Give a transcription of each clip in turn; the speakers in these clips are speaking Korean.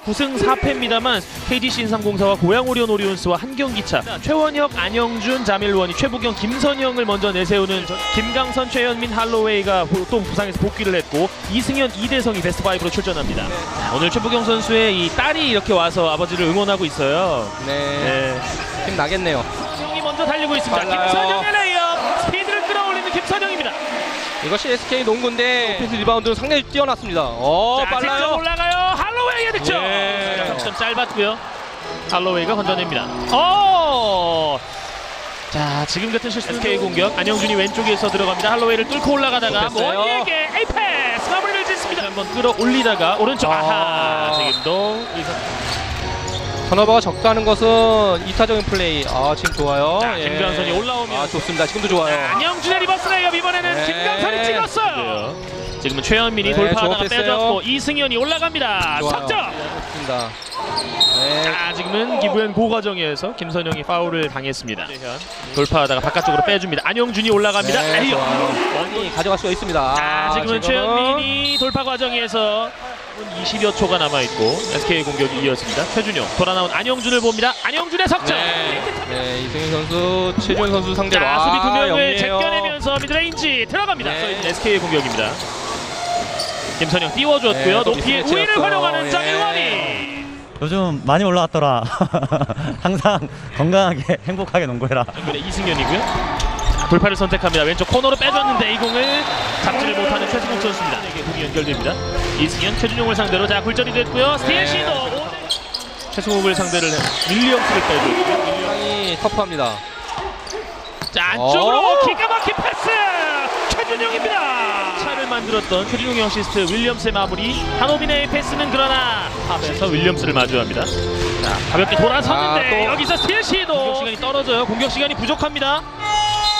9승 4패입니다만 KGC 인삼공사와 고양 오리온 오리온스와 한 경기 차. 최원혁, 안영준, 자밀원이 최부경, 김선영을 먼저 내세우는 전- 김강선, 최현민, 할로웨이가 보- 또 부상에서 복귀를 했고 이승현, 이대성이 베스트 5로 출전합니다. 자, 오늘 최부경 선수의 이 딸이 이렇게 와서 아버지를 응원하고 있어요. 네. 네. 힘 나겠네요. 형이 먼저 달리고 있습니다. 빨라요. 김선영의 레이업 스피드를 끌어올리는 김선영입니다. 이것이 SK 농구인데 오펜스 리바운드는 상당히 뛰어났습니다. 어, 자, 빨라요. 올라가요. 득점. 예. 자, 점점 짧았고요. 할로웨이가 건져냅니다. 어. 자, 지금 같은 실수 SK 공격. 안영준이 왼쪽에서 들어갑니다. 할로웨이를 뚫고 올라가다가. 원희에게 에이패스 마무리를 짓습니다. 한번 끌어올리다가 오른쪽 아. 아하. 지금도 의사- 턴오버가 적다는 것은 이타적인 플레이. 아, 지금 좋아요. 자, 김강선이 올라오면 아, 좋습니다. 지금도 좋아요. 안영준의 리버스 레이업 이번에는 네. 김강선이 찍었어요. 지금은 최현민이 네, 돌파하다가. 빼줬고 이승현이 올라갑니다. 좋아요. 석점. 좋습니다. 네. 아 지금은 기부현 고 과정에서 김선영이 파울을 당했습니다. 돌파하다가 바깥쪽으로 빼줍니다. 안영준이 올라갑니다. 네. 좋아요. 원이 가져갈 수가 있습니다. 자 아, 지금은 최현민이 돌파 과정에서 20여 초가 남아 있고 SK 공격이 이어집니다. 최준용 돌아 나온 안영준을 봅니다. 안영준의 석점. 네. 네, 이승현 선수, 최준 선수 상대로 자 수비 두 아, 명을 영리해요. 제껴내면서 미드레인지 들어갑니다. 네. 서 있는 SK 공격입니다. 김선영 띄워줬고요. 네, 또 높이의. 우위를 활용하는 예. 장일원이. 요즘 많이 올라왔더라. 항상 건강하게 행복하게 농구해라. 이승현이고요. 자, 돌파를 선택합니다. 왼쪽 코너로 빼줬는데 이 공을 잡지를 못하는 최승욱 선수입니다. 에게 공이 연결됩니다. 이승현, 최준용을 상대로 자 굴절이 됐고요. 스틸 네. 시도 최승욱을 상대를 해 윌리엄스를 빼줬고요. 상당히 터프합니다. 자 안쪽으로 어. 기가 막힌 패스 최준용입니다. 차를 만들었던 최준용의 어시스트 윌리엄스의 마무리. 한호빈의 패스는 그러나 탑에서 윌리엄스를 마주합니다. 자 가볍게 돌아섰는데 아, 또. 여기서 스틸 시도 공격 시간이 떨어져요. 공격 시간이 부족합니다.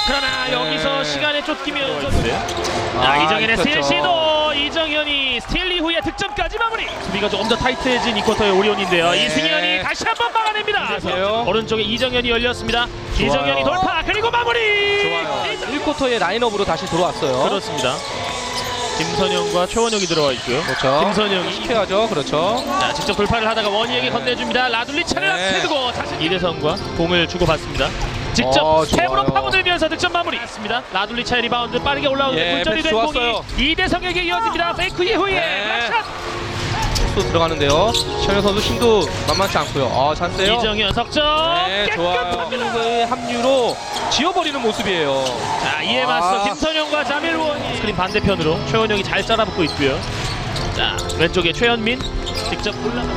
그러나 네. 여기서 시간에 쫓기면 자 아, 이정현의 스틸 있었죠. 시도 이정현이 스틸 이후에 득점까지 마무리 수비가 조금 더 타이트해진 이 쿼터의 오리온인데요 네. 이승현이 다시 한 번 막아냅니다 그러세요. 오른쪽에 이정현이 열렸습니다 좋아요. 이정현이 돌파 그리고 마무리 좋아요. 1쿼터의 라인업으로 다시 들어왔어요. 그렇습니다 김선영과 최원영이 들어와 있고요 그렇죠. 김선영이 시켜야죠. 그렇죠. 자, 직접 돌파를 하다가 원희에게 건네줍니다 라둘리 차를 네. 앞세두고 자신 이대성과 공을 주고받습니다 직접 어, 스텝으로 좋아요. 파고들면서 득점 마무리 했습니다. 라둘리 차의 리바운드 빠르게 올라오는데 예, 굴절이 패스 된 공이 좋았어요. 이대성에게 이어집니다. 페이크 이후에 네. 락샷 또 들어가는데요. 최현 선수 힘도 만만치 않고요. 아, 찬스요. 이정현 석점 네, 좋아요. 깨끗합니다. 의 합류로 지워버리는 모습이에요. 자 이에 맞서 아. 김선영과 자밀원이 스크린 반대편으로 최원영이 잘 짜라붙고 있고요. 자 왼쪽에 최현민 직접 올라가.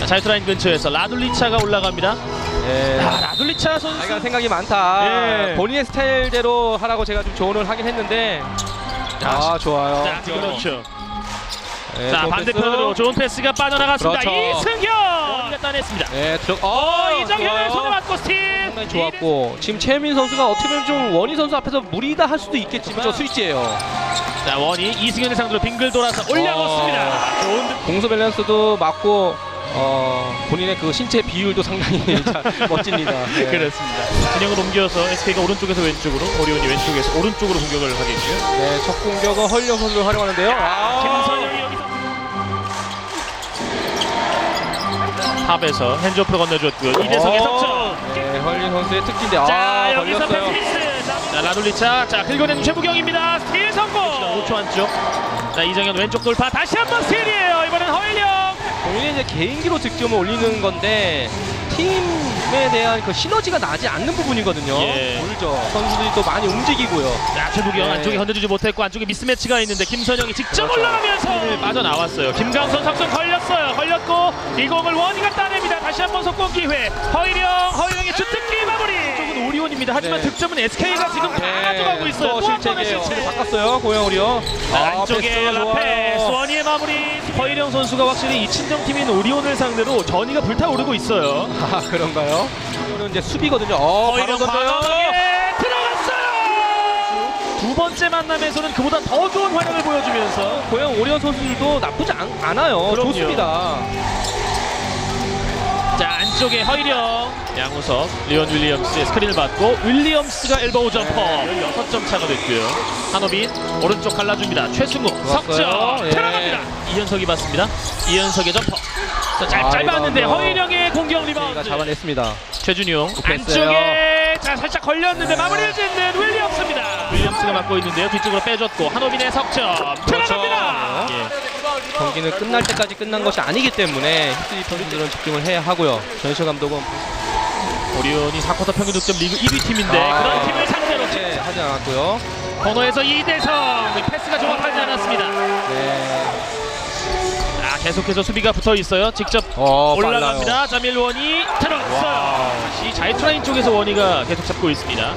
자 자유투라인 근처에서 라둘리차가 올라갑니다. 예. 아, 라둘리차 선수 자기가 생각이 많다. 예. 본인의 스타일대로 하라고 제가 좀 조언을 하긴 했는데. 아, 좋아요. 자 그렇죠. 예, 자 좋은 반대편으로 패스. 좋은 패스가 빠져나갔습니다. 그렇죠. 이승현 따냈습니다. 예, 들어. 어, 어, 좋아요. 손에 맞고 스틸. 상당히 좋았고 지금 최민 선수가 어떻게 보면 좀 원희 선수 앞에서 무리다 할 수도 있겠지만 저 스위치예요. 자 원이 이승현의 상대로 빙글 돌아서 올려놓습니다. 좋은 득. 공수 밸런스도 맞고 어, 본인의 그 신체 비율도 상당히 잘 멋집니다. 예. 그렇습니다. 진영을 옮겨서 SK가 오른쪽에서 왼쪽으로 오리온이 왼쪽에서 오른쪽으로 공격을 하겠고요. 네, 첫 공격은 헐령 선수를 활용하는데요. 아, 김선영이 여기서 탑에서 핸즈오프로 건네줬고요. 이대성의 어, 석점. 네, 헐령 선수의 특기인데 자 아, 여기서 걸렸어요. 패스미스. 자 라둘리차 자 긁어내는 최부경입니다. 스틸 성공. 5초 안쪽. 자 이정현 왼쪽 돌파 다시 한번 스틸이에요. 이번엔 허일영. 본인이 이제 개인기로 득점을 올리는 건데 팀에 대한 그 시너지가 나지 않는 부분이거든요. 예. 모르죠. 선수들이 또 많이 움직이고요. 자 최부경 네. 안쪽에 건드리지 못했고 안쪽에 미스매치가 있는데 김선영이 직접 그렇죠. 올라가면서 빠져나왔어요. 김강선 석점 걸렸어요. 걸렸고 이 공을 원희가 따냅니다. 다시 한번 속공 기회. 허일영 허일영의 주특기 마무리. 쪽은 오리온입니다. 하지만 네. 득점은 SK가 지금 다 가져가고 있어요. 또또한 번의. 실책. 바꿨어요. 고영우리요. 자, 안쪽에 라페. 원희의 마무리. 허일영 선수가 확실히 이 친정팀인 오리온을 상대로 전이가 불타오르고 있어요. 아 그런가요? 이거는 이제 수비거든요. 어, 바로 허일영 건데요. 과감하게 들어갔어요. 두 번째 만남에서는 그보다 더 좋은 활약을 보여주면서 고영 오리온 선수들도 나쁘지 않, 않아요. 그럼요. 좋습니다. 자 안쪽에 허일영 양우석 리온 윌리엄스의 스크린을 받고 윌리엄스가 엘보우 점퍼. 16점 차가 됐고요. 한호빈 오른쪽 갈라줍니다. 최승우 석점. 예. 들어갑니다. 이현석이 받습니다. 이현석의 점퍼. 자, 짧, 아, 짧았는데 이거 뭐 허일영의 공격 가 리바운드. 잡아냈습니다. 최준용. 안쪽에 자 살짝 걸렸는데 마무리를 짓는 윌리엄스입니다. 윌리엄스가 맡고 있는데요. 뒤쪽으로 빼줬고 한호빈의 석점. 들어갑니다. 예. 경기는 끝날 때까지 끝난 것이 아니기 때문에 히스리 선수들은 집중을 해야 하고요. 전시호 감독은 오리온이 4쿼터 평균 득점 리그 1위 팀인데 아. 그런 팀을 상대로 네, 하지 않았고요. 코너에서 이대성 패스가 정확하지 않았습니다. 네. 아 계속해서 수비가 붙어 있어요. 직접 어, 올라갑니다. 자밀 원이 들어갔어요. 다시 자이트라인 쪽에서 원이가 계속 잡고 있습니다.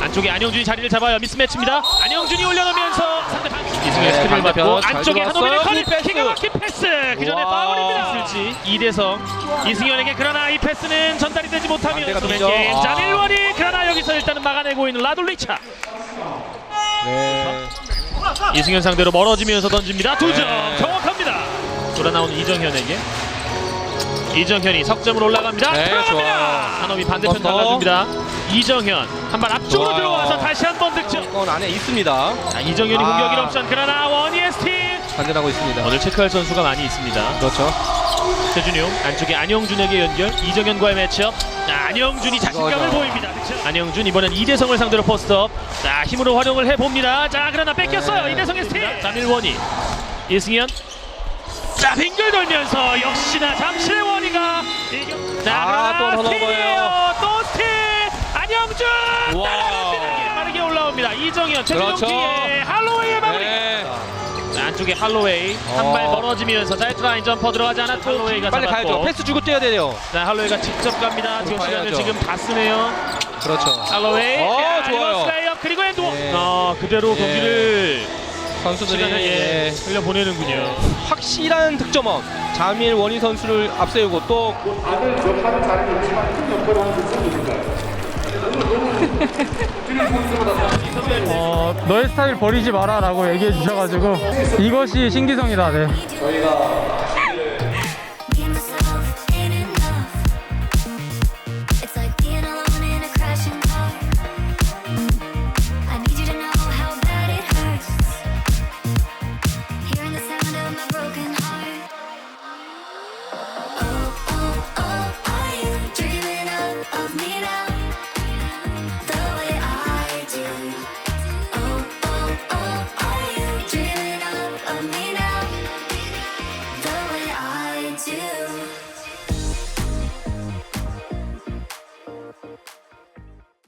안쪽에 안영준이 자리를 잡아요. 미스매치입니다. 안영준이 올려놓으면서 상대 방 이승의 네, 받고 잘 안쪽에 들어왔어요. 커리. 기가 막힌 패스. 그 전에 와. 파울입니다. 있을지 이대성 이승현에게 그러나 이 패스는 전달이 되지 못하면서. 게임 아. 자밀 원이 그러나 여기서 일단은 막아내고 있는 라돌리차. 네. 이승현 상대로 멀어지면서 던집니다. 두점 네. 정확합니다. 돌아 나오는 이정현에게 이정현이 석점으로 올라갑니다. 네, 들어갑니다. 한호비 반대편 한번 더. 달라줍니다. 이정현 한 발 앞쪽으로 좋아요. 들어와서 다시 한 번 득점. 이건 안에 있습니다. 자, 이정현이 아. 공격 1옵션 그러나 원희의 스틸. 반전하고 있습니다. 오늘 체크할 선수가 많이 있습니다. 그렇죠. 최준용 안쪽에 안영준에게 연결 이정현과의 매치업 자, 안영준이 자신감을 이거죠. 보입니다 득점. 안영준 이번엔 이대성을 상대로 포스트업 자 힘으로 활용을 해봅니다 자 그러나 뺏겼어요 네. 이대성의 스틸 자밀원이 이승현 자 빙글 돌면서 역시나 잠실의 이겨 자 아, 그러나 또 스틸이에요 스틸 안영준 와. 따라갑니다. 빠르게 올라옵니다 이정현 최준용 그렇죠. 뒤에 할로웨이의 마무리 네. 자, 안쪽에 할로웨이 한 발 어. 멀어지면서 자이트 라인 점퍼 들어가지 않았고 할로웨이가 빨리 잡았고 가야죠. 패스 주고 뛰어야 돼요. 자 할로웨이가 직접 갑니다 지금 시간을 가야죠. 지금 다 쓰네요 그렇죠. 할로웨이 어, 야, 좋아요. 리버스 레이업 그리고 엔드원 예. 아 그대로 예. 경기를 선수들이 시간을 예, 예, 흘려 보내는군요 확실한 득점원 자밀 원희 선수를 앞세우고 또 어, 너의 스타일 버리지 마라 라고 얘기해 주셔가지고 이것이 신기성이다. 네. 저희가